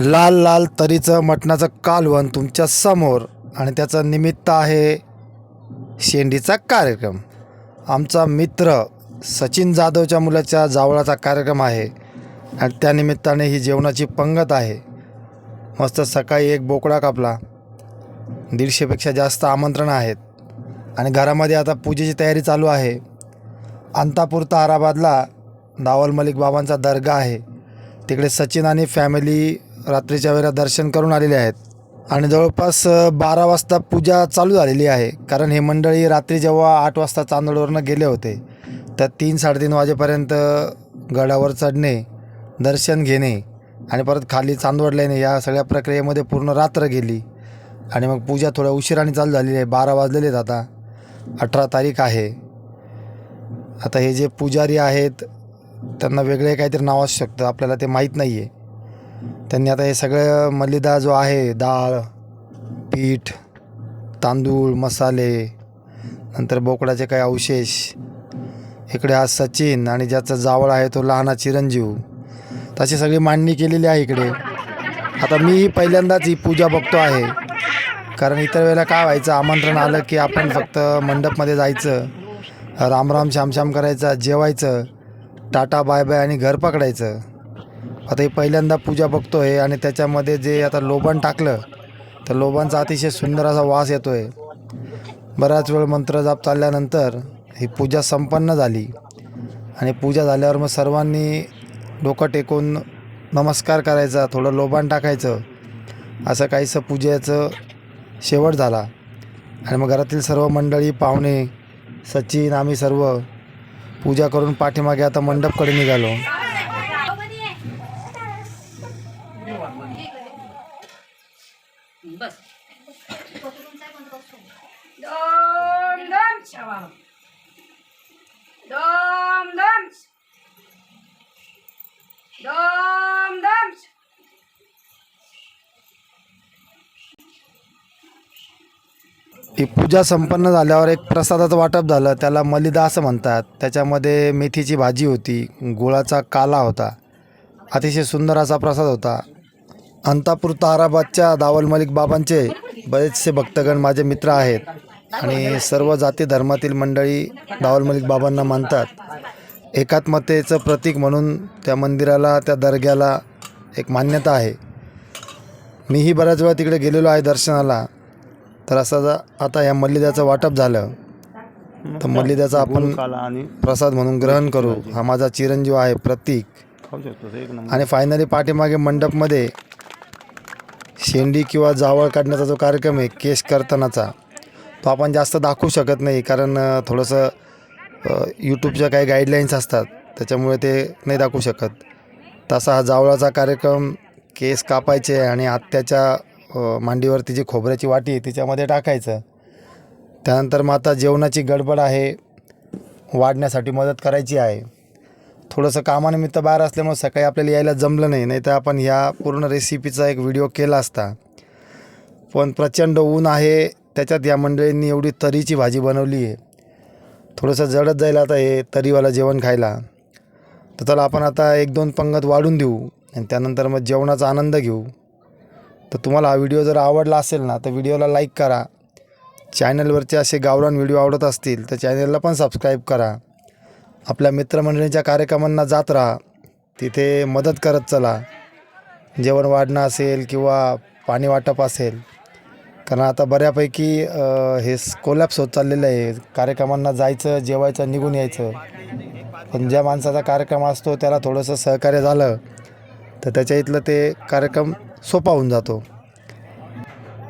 लाल लाल तरीचं मटणाचं कालवण तुमच्यासमोर. आणि त्याचं निमित्त आहे शेंडीचा कार्यक्रम. आमचा मित्र सचिन जाधवच्या मुलाच्या जावळाचा कार्यक्रम आहे. आणि त्यानिमित्ताने ही जेवणाची पंगत आहे. मस्त सकाळी एक बोकडा कापला. दीडशेपेक्षा जास्त आमंत्रण आहेत. आणि घरामध्ये आता पूजेची तयारी चालू आहे. अंतापूर ताराबादला दावल मलिक बाबांचा दर्गा आहे. तिकडे सचिन आणि फॅमिली रात्रीच्या वेळेला दर्शन करून आलेले आहेत. आणि जवळपास बारा वाजता पूजा चालू झालेली आहे. कारण हे मंडळी रात्री जेव्हा आठ वाजता चांदोडवरनं गेले होते तर तीन साडेतीन वाजेपर्यंत गडावर चढणे दर्शन घेणे आणि परत खाली चांदवडला येणे या सगळ्या प्रक्रियेमध्ये पूर्ण रात्र गेली. आणि मग पूजा थोड्या उशिराने चालू झालेली आहे. बारा वाजलेले आहेत आता. अठरा तारीख आहे. आता हे जे पुजारी आहेत त्यांना वेगळे काहीतरी नाव असू शकतं. आपल्याला ते माहीत नाही आहे त्यांनी आता हे सगळं मलिदा जो आहे डाळ पीठ तांदूळ मसाले नंतर बोकडाचे काही अवशेष इकडे हा सचिन आणि ज्याचा जावळ आहे तो लहाना चिरंजीव. तशी सगळी मांडणी केलेली आहे इकडे. आता मी पहिल्यांदाच ही पूजा बघतो आहे. कारण इतर वेळेला काय व्हायचं आमंत्रण आलं की आपण फक्त मंडपमध्ये जायचं रामराम श्यामश्याम करायचा जेवायचं टाटा बाय बाय आणि घर पकडायचं. आता ही पहिल्यांदा पूजा बघतो आहे आणि त्याच्यामध्ये जे आता लोबण टाकलं तर लोबांचा अतिशय सुंदर असा वास येतो आहे बराच वेळ मंत्रजाप चालल्यानंतर ही पूजा संपन्न झाली. आणि पूजा झाल्यावर मग सर्वांनी डोकं टेकून नमस्कार करायचा थोडं लोबान टाकायचं. असं काहीसं पूजेचं शेवट झाला. आणि मग घरातील सर्व मंडळी पाहुणे सचिन आम्ही सर्व पूजा करून पाठीमागे आता मंडपकडे निघालो. बस. ही पूजा संपन्न झाल्यावर एक प्रसादाचं वाटप झालं. त्याला मलिदा असं म्हणतात. त्याच्यामध्ये मेथीची भाजी होती. गुळाचा काला होता. अतिशय सुंदर असा प्रसाद होता. अंतापूर ताराबादच्या दावल मलिक बाबांचे बरेचसे भक्तगण माझे मित्र आहेत. आणि सर्व जाती धर्मातील मंडळी दावल मलिक बाबांना मानतात. एकात्मतेचं प्रतीक म्हणून त्या मंदिराला त्या दर्ग्याला एक मान्यता आहे. मीही बऱ्याच वेळा तिकडे गेलेलो आहे दर्शनाला. तर असं आता या मल्लिद्याचं वाटप झालं. तर मल्लिद्याचा आपण प्रसाद म्हणून ग्रहण करू. हा माझा चिरंजीव आहे प्रतीक. आणि फायनली पाठीमागे मंडपमध्ये शेंडी किंवा जावळ काढण्याचा जो कार्यक्रम आहे केश कर्तनाचा तो आपण जास्त दाखवू शकत नाही कारण थोडंसं यूट्यूबच्या काही गाईडलाईन्स असतात त्याच्यामुळे ते नाही दाखवू शकत. तसा हा जावळाचा कार्यक्रम केस कापायचे आणि आत्याच्या मांडीवरती जी खोबऱ्याची वाटी आहे तिच्यामध्ये टाकायचं. त्यानंतर मग आता जेवणाची गडबड आहे वाढण्यासाठी मदत करायची आहे. थोडंसं कामानिमित्त बाहेर असल्यामुळे सकाळी आपल्याला यायला जमलं नाही. नाही तर आपण ह्या पूर्ण रेसिपीचा एक व्हिडिओ केला असता. पण प्रचंड ऊन आहे. त्याच्यात या मंडळींनी एवढी तरीची भाजी बनवली आहे. थोडंसं जडत जाईल आता हे तरीवाला जेवण खायला. तर चला आपण आता एक दोन पंगत वाढून देऊ आणि त्यानंतर मग जेवणाचा आनंद घेऊ. तर तुम्हाला हा व्हिडिओ जर आवडला असेल ना तर व्हिडिओला लाईक करा. चॅनलवरचे असे गावरान व्हिडिओ आवडत असतील तर चॅनलला पण सबस्क्राईब करा. आपल्या मित्रमंडळींच्या कार्यक्रमांना जात राहा. तिथे मदत करत चला. जेवण वाढणं असेल किंवा पाणी वाटप असेल. कारण आता बऱ्यापैकी हे कोलॅप्स होत चाललेलं आहे. कार्यक्रमांना जायचं जेवायचं निघून यायचं. पण ज्या माणसाचा कार्यक्रम असतो त्याला थोडंसं सहकार्य झालं तर त्याच्या इथलं ते कार्यक्रम सोपा होऊन जातो.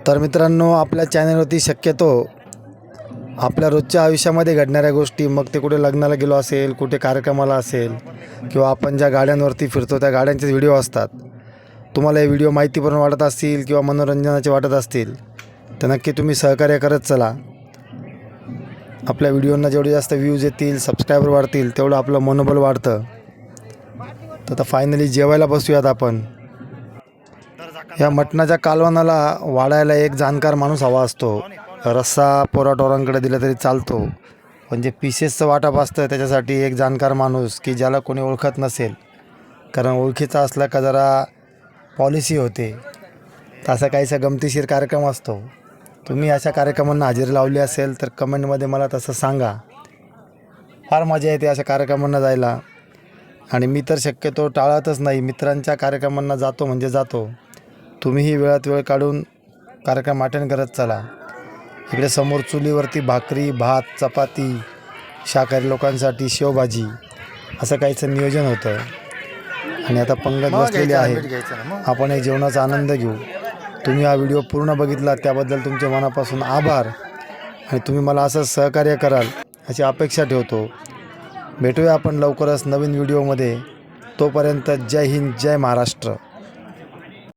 तर मित्रांनो आपल्या चॅनलवरती शक्यतो आपल्या रोजच्या आयुष्यामध्ये घडणाऱ्या गोष्टी मग ते कुठे लग्नाला गेलो असेल कुठे कार्यक्रमाला असेल किंवा आपण ज्या गाड्यांवरती फिरतो त्या गाड्यांचे व्हिडिओ असतात. तुम्हाला हे व्हिडिओ माहितीपूर्ण वाटत असतील किंवा मनोरंजनाचे वाटत असतील तर नक्की तुम्ही सहकार्य करत चला. आपल्या व्हिडिओंना जेवढे जास्त व्ह्यूज येतील सबस्क्रायबर वाढतील तेवढं आपलं मनोबल वाढतं. तर आता फायनली जेवायला बसूयात आपण. या मटणाच्या कालवानाला वाढायला एक जाणकार माणूस हवा असतो. रस्सा पोराटोरांकडे दिला तरी चालतो. पण जे पीसेसचं वाटप असतं त्याच्यासाठी एक जाणकार माणूस की ज्याला कोणी ओळखत नसेल. कारण ओळखीचा असला का जरा पॉलिसी होते. तसा काहीसा गमतीशीर कार्यक्रम असतो. तुम्ही अशा कार्यक्रमांना हजेरी लावली असेल तर कमेंटमध्ये मला तसं सांगा. फार मजा येते अशा कार्यक्रमांना जायला. आणि मी तर शक्यतो टाळतच नाही. मित्रांच्या कार्यक्रमांना जातो म्हणजे जातो. तुम्हीही वेळात वेळ काढून कार्यक्रम अटेंड करत चला. इकडे समोर चुलीवरती भाकरी भात चपाती शाकाहारी लोकांसाठी शेवभाजी असं काहीचं नियोजन होतं. आणि आता पंगत बसलेली आहे. आपण एक जेवणाचा आनंद घेऊ. तुम्ही हा व्हिडिओ पूर्ण बघितला त्याबद्दल तुमच्या मनापासून आभार. आणि तुम्ही मला असं सहकार्य कराल अशी अपेक्षा ठेवतो. भेटूया आपण लवकरच नवीन व्हिडिओमध्ये. तोपर्यंत जय हिंद जय महाराष्ट्र.